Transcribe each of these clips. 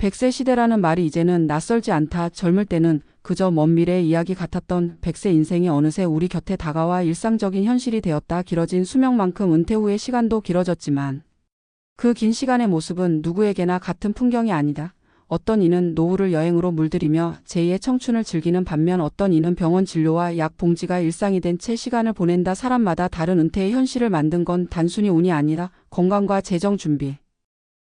백세 시대라는 말이 이제는 낯설지 않다. 젊을 때는 그저 먼 미래의 이야기 같았던 백세 인생이 어느새 우리 곁에 다가와 일상적인 현실이 되었다. 길어진 수명만큼 은퇴 후의 시간도 길어졌지만 그 긴 시간의 모습은 누구에게나 같은 풍경이 아니다. 어떤 이는 노후를 여행으로 물들이며 제2의 청춘을 즐기는 반면 어떤 이는 병원 진료와 약 봉지가 일상이 된 채 시간을 보낸다. 사람마다 다른 은퇴의 현실을 만든 건 단순히 운이 아니라 건강과 재정 준비.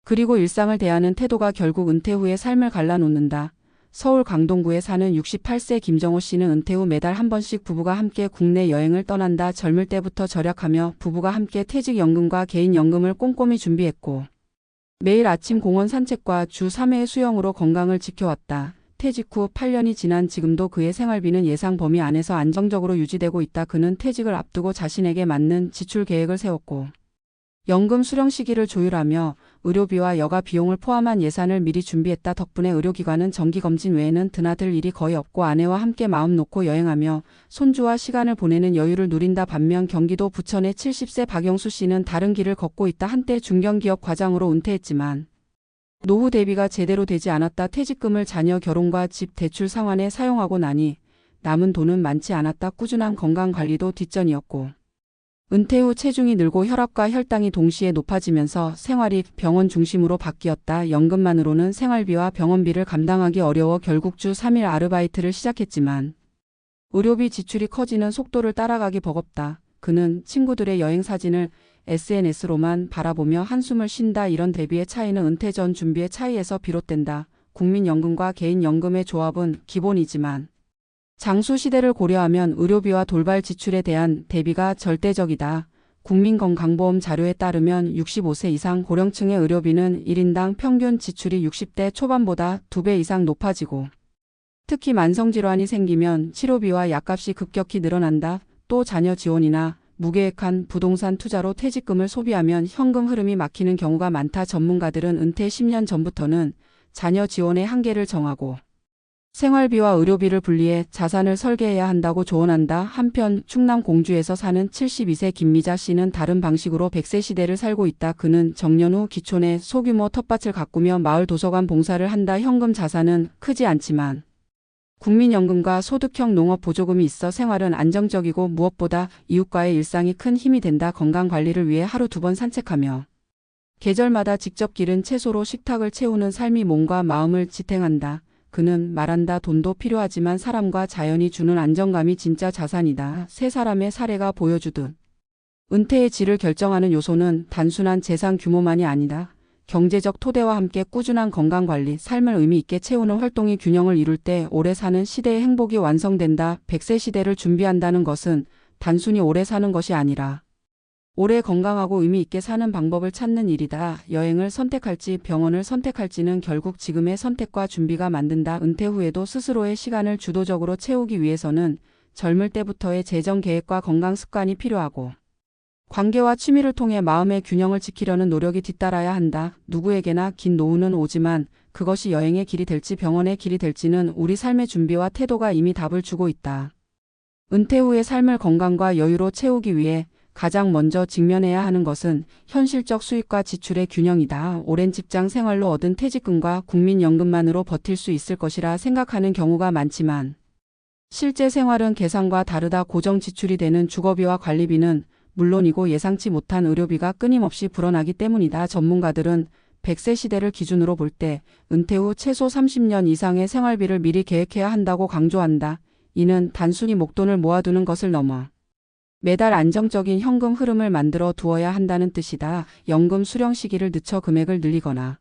그리고 일상을 대하는 태도가 결국 은퇴 후의 삶을 갈라놓는다. 서울 강동구에 사는 68세 김정호 씨는 은퇴 후 매달 한 번씩 부부가 함께 국내 여행을 떠난다. 젊을 때부터 절약하며 부부가 함께 퇴직연금과 개인연금을 꼼꼼히 준비했고 매일 아침 공원 산책과 주 3회의 수영으로 건강을 지켜왔다. 퇴직 후 8년이 지난 지금도 그의 생활비는 예상 범위 안에서 안정적으로 유지되고 있다. 그는 퇴직을 앞두고 자신에게 맞는 지출 계획을 세웠고 연금 수령 시기를 조율하며 의료비와 여가 비용을 포함한 예산을 미리 준비했다. 덕분에 의료기관은 정기검진 외에는 드나들 일이 거의 없고 아내와 함께 마음 놓고 여행하며 손주와 시간을 보내는 여유를 누린다. 반면 경기도 부천의 70세 박영수 씨는 다른 길을 걷고 있다. 한때 중견기업 과장으로 은퇴했지만 노후 대비가 제대로 되지 않았다. 퇴직금을 자녀 결혼과 집 대출 상환에 사용하고 나니 남은 돈은 많지 않았다. 꾸준한 건강 관리도 뒷전이었고 은퇴 후 체중이 늘고 혈압과 혈당이 동시에 높아지면서 생활이 병원 중심으로 바뀌었다. 연금만으로는 생활비와 병원비를 감당하기 어려워 결국 주 3일 아르바이트를 시작했지만 의료비 지출이 커지는 속도를 따라가기 버겁다. 그는 친구들의 여행 사진을 SNS로만 바라보며 한숨을 쉰다. 이런 대비의 차이는 은퇴 전 준비의 차이에서 비롯된다. 국민연금과 개인연금의 조합은 기본이지만 장수 시대를 고려하면 의료비와 돌발 지출에 대한 대비가 절대적이다. 국민건강보험 자료에 따르면 65세 이상 고령층의 의료비는 1인당 평균 지출이 60대 초반보다 2배 이상 높아지고 특히 만성질환이 생기면 치료비와 약값이 급격히 늘어난다. 또 자녀 지원이나 무계획한 부동산 투자로 퇴직금을 소비하면 현금 흐름이 막히는 경우가 많다. 전문가들은 은퇴 10년 전부터는 자녀 지원의 한계를 정하고 생활비와 의료비를 분리해 자산을 설계해야 한다고 조언한다. 한편 충남 공주에서 사는 72세 김미자 씨는 다른 방식으로 100세 시대를 살고 있다. 그는 정년 후 기촌에 소규모 텃밭을 가꾸며 마을 도서관 봉사를 한다. 현금 자산은 크지 않지만 국민연금과 소득형 농업 보조금이 있어 생활은 안정적이고 무엇보다 이웃과의 일상이 큰 힘이 된다. 건강 관리를 위해 하루 두 번 산책하며 계절마다 직접 기른 채소로 식탁을 채우는 삶이 몸과 마음을 지탱한다. 그는 말한다 돈도 필요하지만 사람과 자연이 주는 안정감이 진짜 자산이다. 세 사람의 사례가 보여주듯 은퇴의 질을 결정하는 요소는 단순한 재산 규모만이 아니다. 경제적 토대와 함께 꾸준한 건강관리, 삶을 의미 있게 채우는 활동이 균형을 이룰 때 오래 사는 시대의 행복이 완성된다. 100세 시대를 준비한다는 것은 단순히 오래 사는 것이 아니라 오래 건강하고 의미 있게 사는 방법을 찾는 일이다. 여행을 선택할지 병원을 선택할지는 결국 지금의 선택과 준비가 만든다. 은퇴 후에도 스스로의 시간을 주도적으로 채우기 위해서는 젊을 때부터의 재정 계획과 건강 습관이 필요하고 관계와 취미를 통해 마음의 균형을 지키려는 노력이 뒤따라야 한다. 누구에게나 긴 노후는 오지만 그것이 여행의 길이 될지 병원의 길이 될지는 우리 삶의 준비와 태도가 이미 답을 주고 있다. 은퇴 후의 삶을 건강과 여유로 채우기 위해 가장 먼저 직면해야 하는 것은 현실적 수입과 지출의 균형이다. 오랜 직장 생활로 얻은 퇴직금과 국민연금만으로 버틸 수 있을 것이라 생각하는 경우가 많지만 실제 생활은 계산과 다르다 고정 지출이 되는 주거비와 관리비는 물론이고 예상치 못한 의료비가 끊임없이 불어나기 때문이다. 전문가들은 100세 시대를 기준으로 볼 때 은퇴 후 최소 30년 이상의 생활비를 미리 계획해야 한다고 강조한다. 이는 단순히 목돈을 모아두는 것을 넘어 매달 안정적인 현금 흐름을 만들어 두어야 한다는 뜻이다. 연금 수령 시기를 늦춰 금액을 늘리거나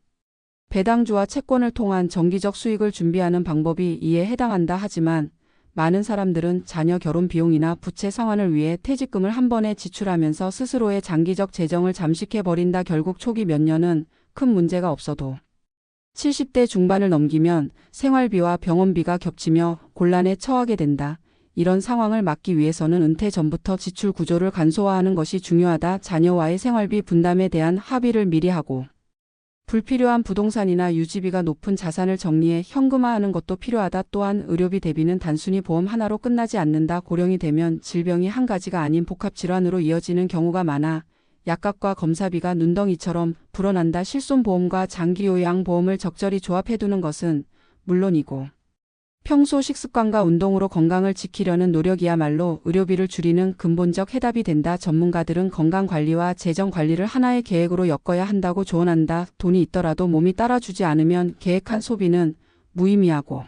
배당주와 채권을 통한 정기적 수익을 준비하는 방법이 이에 해당한다 하지만 많은 사람들은 자녀 결혼 비용이나 부채 상환을 위해 퇴직금을 한 번에 지출하면서 스스로의 장기적 재정을 잠식해 버린다. 결국 초기 몇 년은 큰 문제가 없어도 70대 중반을 넘기면 생활비와 병원비가 겹치며 곤란에 처하게 된다. 이런 상황을 막기 위해서는 은퇴 전부터 지출 구조를 간소화하는 것이 중요하다. 자녀와의 생활비 분담에 대한 합의를 미리 하고 불필요한 부동산이나 유지비가 높은 자산을 정리해 현금화하는 것도 필요하다. 또한 의료비 대비는 단순히 보험 하나로 끝나지 않는다. 고령이 되면 질병이 한 가지가 아닌 복합 질환으로 이어지는 경우가 많아 약값과 검사비가 눈덩이처럼 불어난다. 실손보험과 장기요양보험을 적절히 조합해두는 것은 물론이고 평소 식습관과 운동으로 건강을 지키려는 노력이야말로 의료비를 줄이는 근본적 해답이 된다. 전문가들은 건강관리와 재정관리를 하나의 계획으로 엮어야 한다고 조언한다. 돈이 있더라도 몸이 따라주지 않으면 계획한 소비는 무의미하고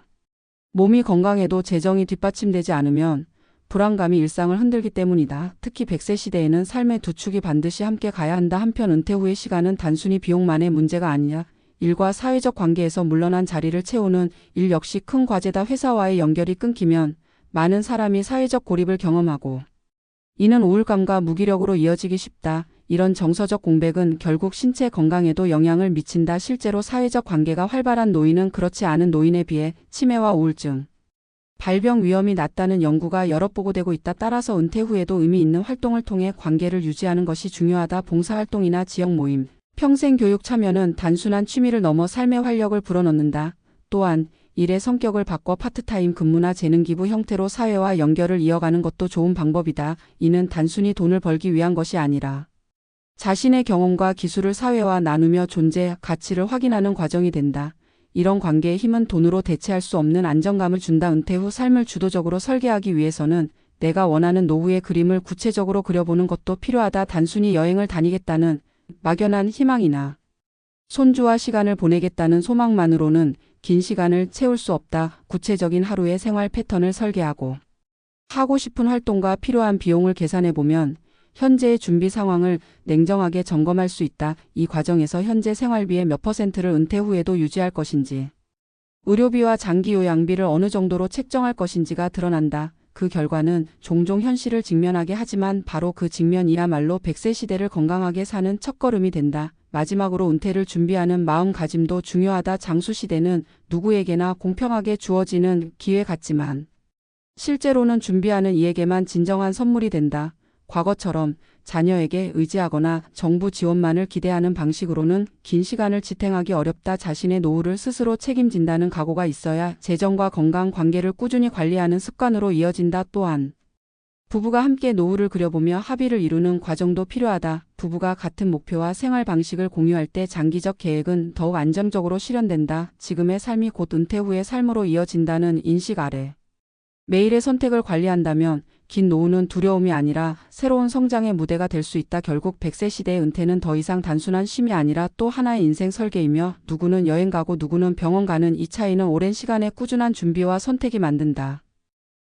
몸이 건강해도 재정이 뒷받침되지 않으면 불안감이 일상을 흔들기 때문이다. 특히 100세 시대에는 삶의 두 축이 반드시 함께 가야 한다. 한편 은퇴 후의 시간은 단순히 비용만의 문제가 아니야. 일과 사회적 관계에서 물러난 자리를 채우는 일 역시 큰 과제다. 회사와의 연결이 끊기면 많은 사람이 사회적 고립을 경험하고 이는 우울감과 무기력으로 이어지기 쉽다. 이런 정서적 공백은 결국 신체 건강에도 영향을 미친다. 실제로 사회적 관계가 활발한 노인은 그렇지 않은 노인에 비해 치매와 우울증, 발병 위험이 낮다는 연구가 여러 보고되고 있다. 따라서 은퇴 후에도 의미 있는 활동을 통해 관계를 유지하는 것이 중요하다. 봉사활동이나 지역 모임, 평생 교육 참여는 단순한 취미를 넘어 삶의 활력을 불어넣는다. 또한 일의 성격을 바꿔 파트타임 근무나 재능 기부 형태로 사회와 연결을 이어가는 것도 좋은 방법이다. 이는 단순히 돈을 벌기 위한 것이 아니라 자신의 경험과 기술을 사회와 나누며 존재 가치를 확인하는 과정이 된다. 이런 관계의 힘은 돈으로 대체할 수 없는 안정감을 준다. 은퇴 후 삶을 주도적으로 설계하기 위해서는 내가 원하는 노후의 그림을 구체적으로 그려보는 것도 필요하다. 단순히 여행을 다니겠다는 막연한 희망이나 손주와 시간을 보내겠다는 소망만으로는 긴 시간을 채울 수 없다. 구체적인 하루의 생활 패턴을 설계하고 하고 싶은 활동과 필요한 비용을 계산해 보면 현재의 준비 상황을 냉정하게 점검할 수 있다. 이 과정에서 현재 생활비의 몇 퍼센트를 은퇴 후에도 유지할 것인지, 의료비와 장기 요양비를 어느 정도로 책정할 것인지가 드러난다. 그 결과는 종종 현실을 직면하게 하지만 바로 그 직면이야말로 100세 시대를 건강하게 사는 첫걸음이 된다. 마지막으로 은퇴를 준비하는 마음가짐도 중요하다. 장수 시대는 누구에게나 공평하게 주어지는 기회 같지만 실제로는 준비하는 이에게만 진정한 선물이 된다. 과거처럼 자녀에게 의지하거나 정부 지원만을 기대하는 방식으로는 긴 시간을 지탱하기 어렵다. 자신의 노후를 스스로 책임진다는 각오가 있어야 재정과 건강 관계를 꾸준히 관리하는 습관으로 이어진다. 또한 부부가 함께 노후를 그려보며 합의를 이루는 과정도 필요하다. 부부가 같은 목표와 생활 방식을 공유할 때 장기적 계획은 더욱 안정적으로 실현된다. 지금의 삶이 곧 은퇴 후의 삶으로 이어진다는 인식 아래 매일의 선택을 관리한다면 긴 노후는 두려움이 아니라 새로운 성장의 무대가 될 수 있다. 결국 100세 시대의 은퇴는 더 이상 단순한 쉼이 아니라 또 하나의 인생 설계이며 누구는 여행 가고 누구는 병원 가는 이 차이는 오랜 시간의 꾸준한 준비와 선택이 만든다.